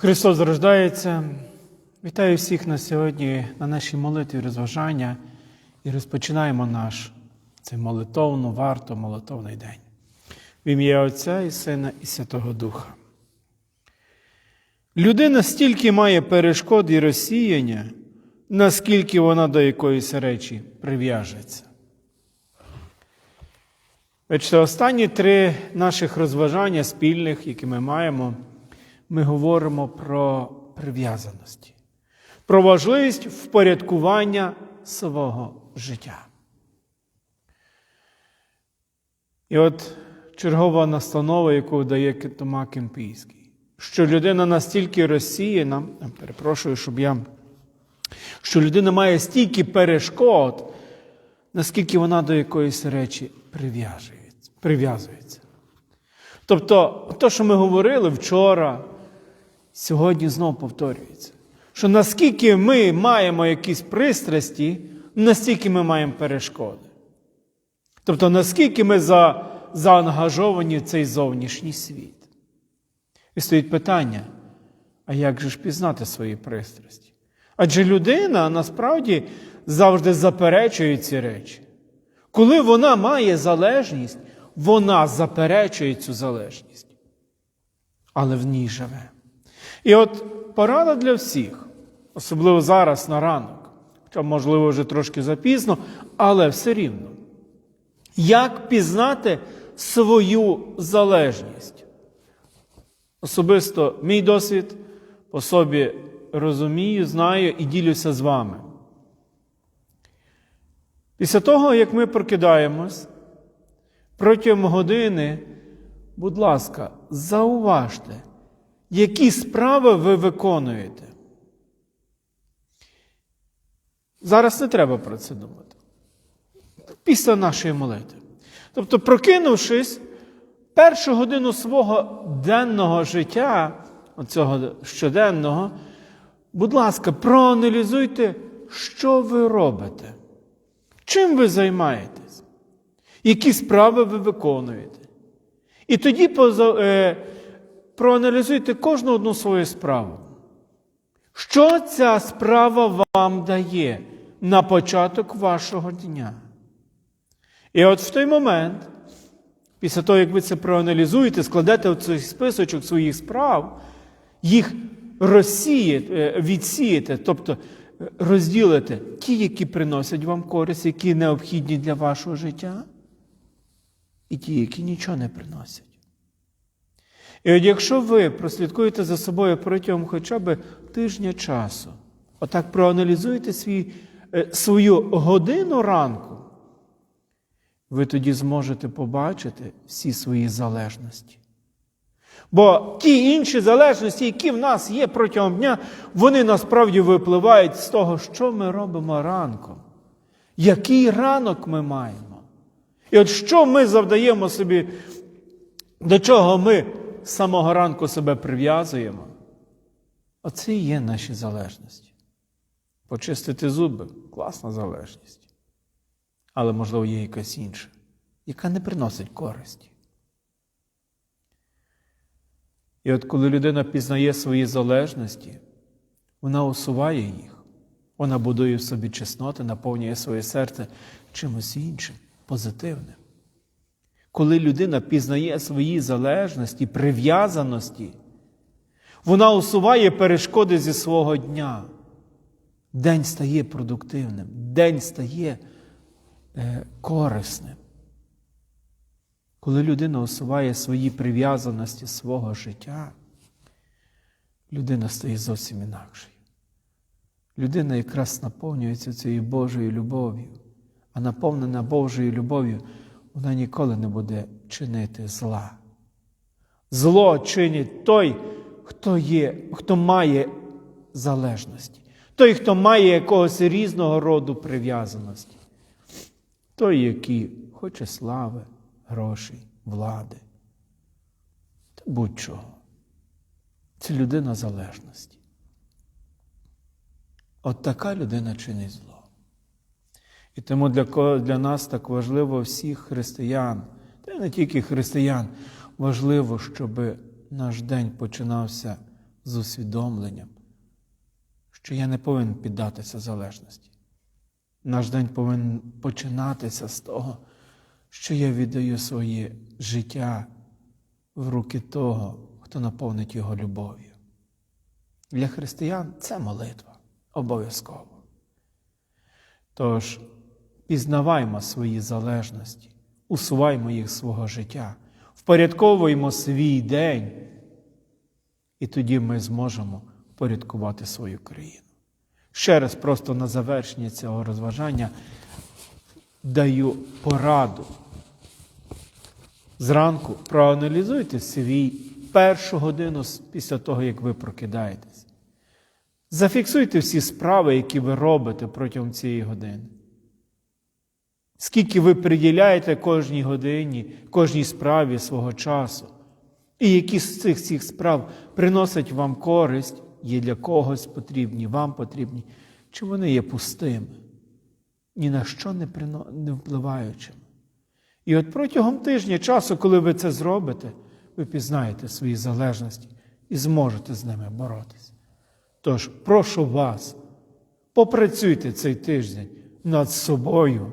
Христос зарождається. Вітаю всіх на сьогодні на нашій молитві розважання і розпочинаємо наш цей молитовно, варто молитовний день. В ім'я Отця і Сина і Святого Духа. Людина стільки має перешкод і розсіяння, наскільки вона до якоїсь речі прив'яжеться. Бачите, останні три наших розважання спільних, які ми маємо, ми говоримо про прив'язаності, про важливість впорядкування свого життя. І от чергова настанова, яку дає Тома Кемпійський, що людина настільки розсіяна, перепрошую, щоб я, що людина має стільки перешкод, наскільки вона до якоїсь речі прив'язується. Тобто, те, що ми говорили вчора, сьогодні знову повторюється. Що наскільки ми маємо якісь пристрасті, настільки ми маємо перешкоди. Тобто, наскільки ми за, заангажовані в цей зовнішній світ. І стоїть питання: а як же ж пізнати свої пристрасті? Адже людина насправді завжди заперечує ці речі. Коли вона має залежність, вона заперечує цю залежність, але в ній живе. І от порада для всіх, особливо зараз на ранок, хоча, можливо, вже трошки запізно, але все рівно. Як пізнати свою залежність? Особисто мій досвід по собі розумію, знаю і ділюся з вами. Після того, як ми прокидаємось, протягом години, будь ласка, зауважте, які справи ви виконуєте. Зараз не треба про це думати. Після нашої молитви. Тобто, прокинувшись, першу годину свого денного життя, оцього щоденного, будь ласка, проаналізуйте, що ви робите. Чим ви займаєтесь? Які справи ви виконуєте? І тоді е, проаналізуйте кожну одну свою справу. Що ця справа вам дає на початок вашого дня? І от в той момент, після того, як ви це проаналізуєте, складете цей списочок своїх справ, їх розсієте, відсієте, тобто розділите ті, які приносять вам користь, які необхідні для вашого життя, і ті, які нічого не приносять. І от якщо ви прослідкуєте за собою протягом хоча б тижня часу, отак проаналізуєте свій, свою годину ранку, ви тоді зможете побачити всі свої залежності. Бо ті інші залежності, які в нас є протягом дня, вони насправді випливають з того, що ми робимо ранком. Який ранок ми маємо? І от що ми завдаємо собі, до чого ми з самого ранку себе прив'язуємо? Оце і є наші залежності. Почистити зуби класна залежність. Але, можливо, є якась інша, яка не приносить користі. І от коли людина пізнає свої залежності, вона усуває їх, вона будує в собі чесноти, наповнює своє серце чимось іншим, позитивним. Коли людина пізнає свої залежності, прив'язаності, вона усуває перешкоди зі свого дня. День стає продуктивним, день стає е, корисним. Коли людина усуває свої прив'язаності свого життя, людина стає зовсім інакшою. Людина якраз наповнюється цією Божою любов'ю, а наповнена Божою любов'ю, вона ніколи не буде чинити зла. Зло чинить той, хто є, хто має залежності, той, хто має якогось різного роду прив'язаності, той, який хоче слави грошей, влади. Та будь-чого. Це людина залежності. От така людина чинить зло. І тому для для нас так важливо всіх християн, та не тільки християн, важливо, щоб наш день починався з усвідомленням, що я не повинен піддатися залежності. Наш день повинен починатися з того, що я віддаю своє життя в руки того, хто наповнить його любов'ю. Для християн це молитва обов'язково. Тож пізнаваймо свої залежності, усуваймо їх свого життя, впорядковуємо свій день, і тоді ми зможемо впорядкувати свою країну. Ще раз, просто на завершення цього розважання даю пораду. Зранку проаналізуйте свій першу годину після того, як ви прокидаєтесь. Зафіксуйте всі справи, які ви робите протягом цієї години. Скільки ви приділяєте кожній годині, кожній справі свого часу, і які з цих всіх справ приносять вам користь, є для когось потрібні, вам потрібні, чи вони є пустими, ні на що не, прино... не впливаючими. І от протягом тижня часу, коли ви це зробите, ви пізнаєте свої залежності і зможете з ними боротися. Тож прошу вас, попрацюйте цей тиждень над собою,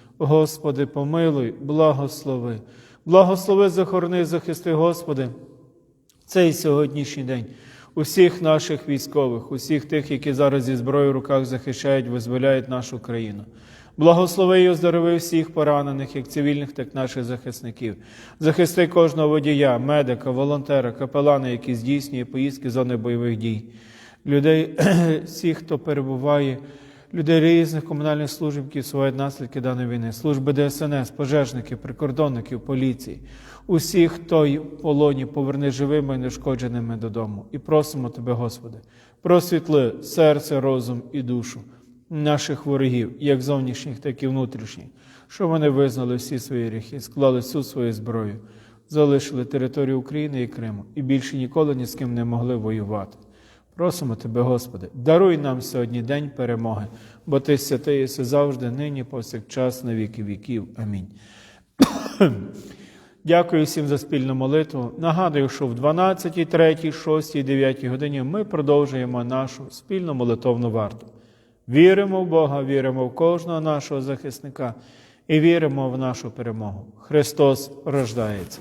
Господи, помилуй, благослови. Благослови, захорони, захисти, Господи, цей сьогоднішній день. Усіх наших військових, усіх тих, які зараз зі зброєю в руках захищають, визволяють нашу країну. Благослови і оздорови всіх поранених, як цивільних, так і наших захисників. Захисти кожного водія, медика, волонтера, капелана, які здійснює поїздки зони бойових дій, людей, всіх, хто перебуває, людей різних комунальних служб, які усувають наслідки даної війни, служби ДСНС, пожежників, прикордонників, поліції, усіх, хто в полоні, поверни живими і нешкодженими додому. І просимо Тебе, Господи, просвітли серце, розум і душу наших ворогів, як зовнішніх, так і внутрішніх, що вони визнали всі свої гріхи, склали всю свою зброю, залишили територію України і Криму і більше ніколи ні з ким не могли воювати. Просимо Тебе, Господи, даруй нам сьогодні день перемоги, бо Ти святий єси завжди, нині, повсякчас, на віки віків. Амінь. Дякую всім за спільну молитву. Нагадую, що в 12, 3, 6, 9 годині ми продовжуємо нашу спільну молитовну варту. Віримо в Бога, віримо в кожного нашого захисника і віримо в нашу перемогу. Христос рождається.